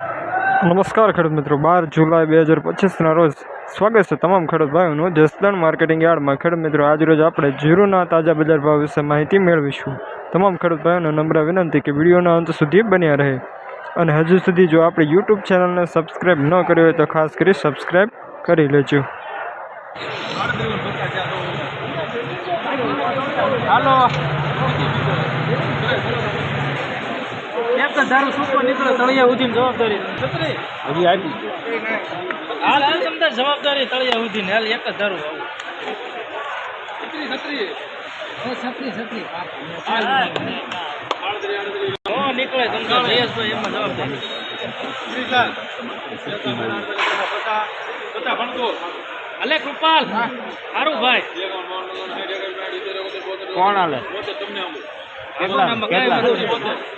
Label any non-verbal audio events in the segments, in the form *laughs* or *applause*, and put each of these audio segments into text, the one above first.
નમસ્કાર ખેડૂત મિત્રો, બાર જુલાઈ બે હજાર પચીસના રોજ સ્વાગત છે તમામ ખેડૂત ભાઈઓનું. જસદણ માર્કેટિંગ યાર્ડમાં ખેડૂત મિત્રો આજરોજ આપણે જીરુના તાજા બજાર ભાવ વિશે માહિતી મેળવીશું. તમામ ખેડૂત ભાઈઓને નમ્ર વિનંતી કે વિડીયોના અંત સુધી બન્યા રહે. અને હજુ સુધી જો આપણે યુટ્યુબ ચેનલને સબસ્ક્રાઈબ ન કરી હોય તો ખાસ કરી સબસ્ક્રાઈબ કરી લેજો. હાલો. એક જ ધારું સુપર નીકળે તળિયા ઉધીને જવાબદારી હજી આપી હાલ હાલ તમને જવાબદારી તળિયા ઉધીને હાલ એક જ ધારું છત્રી નીકળે તમને એમાં જવાબદારી અલે કૃપાલ. સારું ભાઈ. કોણ હાલે? કેટલા? આમાં કેટલા? કાંઈ વાંધો નહીં.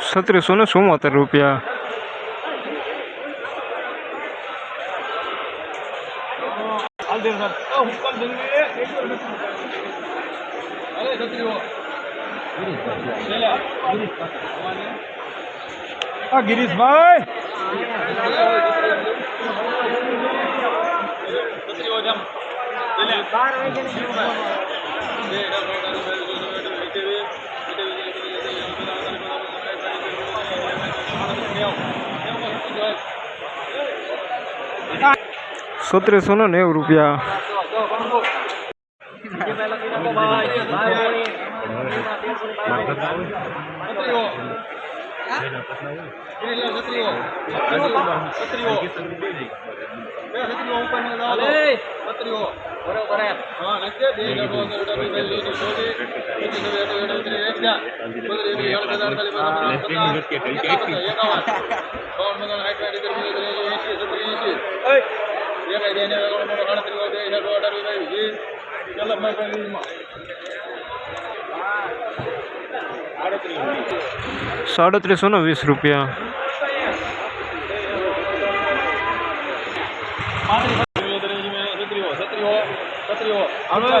સત્રીસો ને ચુમ્મોતેર રૂપિયા હા ગિરીશભાઈ સત્રીસો ને નેવું રૂપિયા. હે. *laughs* સાડત્રીસો ને વીસ રૂપિયા હવે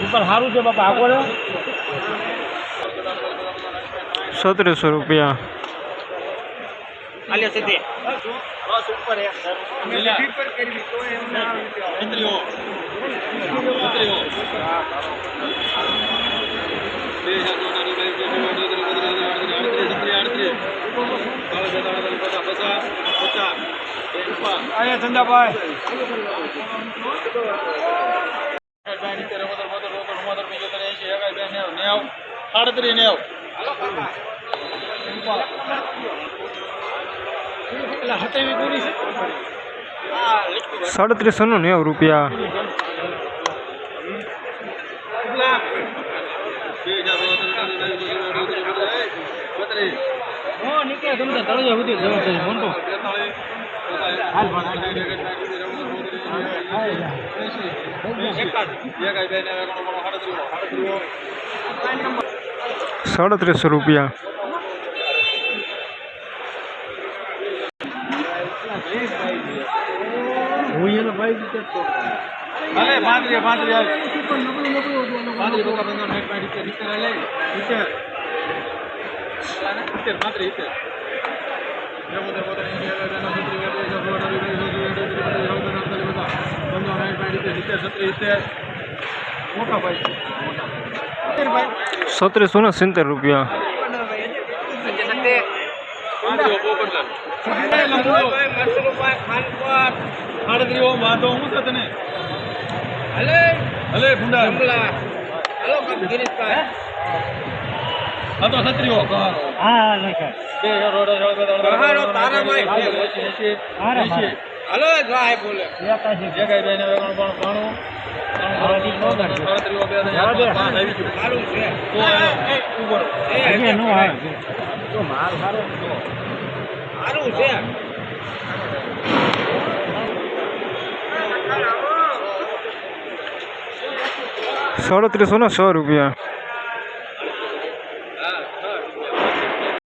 ઉપર સારું છે બાપા આગળ સત્રીસો રૂપિયા હાલ્યો સીધી એક ચંદાભાઈ. સાડત્રીસ નેવ. સાડત્રીસો નું નેવું રૂપિયા. સાડત્રીસો નીકળે તમને તળિયા સુધી જવાબદારી મોટો સાડત્રીસો રૂપિયા હું એનો ભાઈ અલે પાંત્રી પાંત્રી હાલ. પાંત્રી બકા બંધો નેટમાં રીતે રીતે લે રીતે રીતે ભાઈ રીતે મોટા ભાઈ. સત્રીસો ને સિત્તેર રૂપિયા. વાંધો હું છે તને હલે ભૂંડા હા તો છત્રીઓ કહારો હા લખાય બે રોડ રોડો કહારો તારાભાઈ. છે હલો. હાલો ભાઈ બોલે એકાશી જગાઈ બેન હવે કોણ કોણ મારું આરાથી નો કાઢજો. સાડત્રીસ બે જવા દે. પાંચ આવી ગયું સારું છે તો એ ઊભો રહો. હજી નો આવે તો માલ સારો સારું છે સાડત્રીસો ને સો રૂપિયા.